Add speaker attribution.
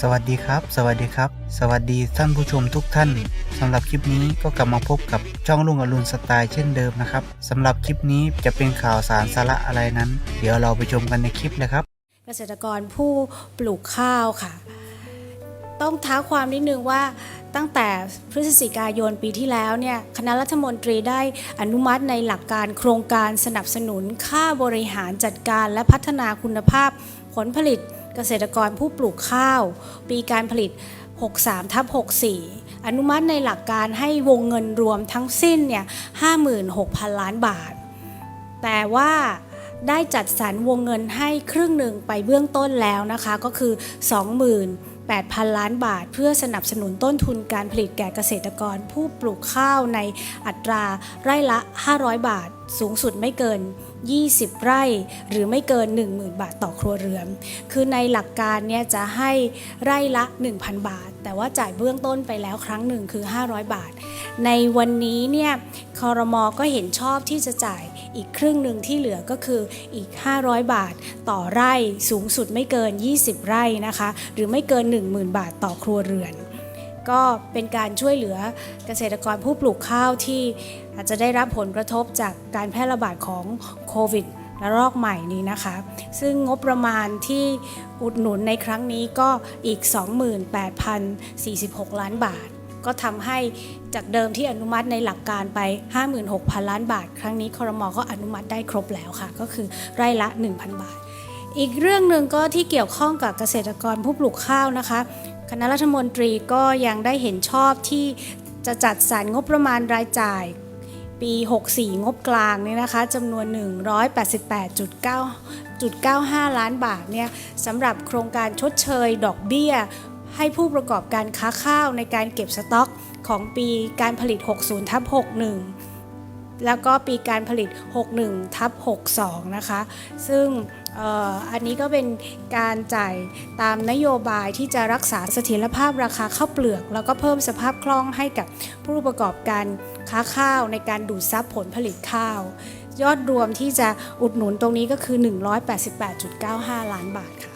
Speaker 1: สวัสดีครับ สวัสดีครับ สวัสดีท่านผู้ชมทุกท่านสำหรับคลิปนี้ก็กลับมาพบกับช่องลุงอรุณสไตล์เช่นเดิมนะครับสำหรับคลิปนี้จะเป็นข่าวสารสาระอะไรนั้น เดี๋ยวเราไปชมกันในคลิปเลยครับ
Speaker 2: เกษตรกรผู้ปลูกข้าวค่ะ ต้องท้าความนิดนึงว่าตั้งแต่พฤศจิกายนปีที่แล้วเนี่ยคณะรัฐมนตรีได้อนุมัติในหลักการโครงการสนับสนุนค่าบริหารจัดการและพัฒนาคุณภาพผลผลิต เกษตรกรผู้ปลูกข้าว ปีการผลิต 63ทับ64 อนุมัติในหลักการให้วงเงินรวมทั้งสิ้นเนี่ย56,000 ล้านบาท แต่ว่าได้จัดสรรวงเงินให้ครึ่งหนึ่งไปเบื้องต้นแล้วนะคะ ก็คือ 28,000 ล้านบาท เพื่อสนับสนุนต้นทุนการผลิตแก่เกษตรกรผู้ปลูกข้าวในอัตราไร่ละ 500 บาท สูงสุดไม่เกิน 20 ไร่ หรือไม่เกิน 10,000 บาทต่อครัวเรือน คือในหลักการเนี่ยจะให้ไร่ละ 1,000 บาท แต่ว่าจ่ายเบื้องต้นไปแล้วครั้งหนึ่งคือ 500 บาท ในวันนี้เนี่ยคอรมอก็เห็นชอบที่จะจ่ายอีกครึ่งหนึ่งที่เหลือก็คืออีก 500 บาทต่อไร่สูงสุดไม่เกิน 20 ไร่นะคะ หรือไม่เกิน 10,000 บาทต่อครัวเรือน ก็เป็นการช่วยเหลือเกษตรกรผู้ปลูกข้าวที่อาจจะได้รับผลกระทบจากการแพร่ระบาดของโควิดระลอกใหม่นี้นะคะ ซึ่งงบประมาณที่อุดหนุนในครั้งนี้ก็อีก 28,046 ล้านบาท ก็ทำให้จากเดิมที่อนุมัติในหลักการไป 56,000 ล้านบาท ครั้งนี้คอรมอก็อนุมัติได้ครบแล้วค่ะ ก็คือไร่ละ 1,000 บาท อีกเรื่องหนึ่งก็ที่เกี่ยวข้องกับเกษตรกรผู้ปลูกข้าวนะคะ คณะรัฐมนตรีก็ยังได้เห็นชอบที่จะจัดสรรงบประมาณรายจ่าย ปี 64 งบกลางเนี่ยนะคะจำนวน 188.9.95 ล้านบาทเนี่ยสำหรับโครงการชดเชยดอกเบี้ย ให้ผู้ประกอบการค้าข้าวในการเก็บสต็อกของปีการผลิต 60ทับ61 แล้วก็ปีการผลิต 61ทับ62 นะคะ ซึ่งอันนี้ก็เป็นการจ่ายตามนโยบายที่จะรักษาเสถียรภาพราคาข้าวเปลือก แล้วก็เพิ่มสภาพคล่องให้กับผู้ประกอบการค้าข้าวในการดูดซับผลผลิตข้าว ยอดรวมที่จะอุดหนุนตรงนี้ก็คือ 188.95 ล้านบาทค่ะ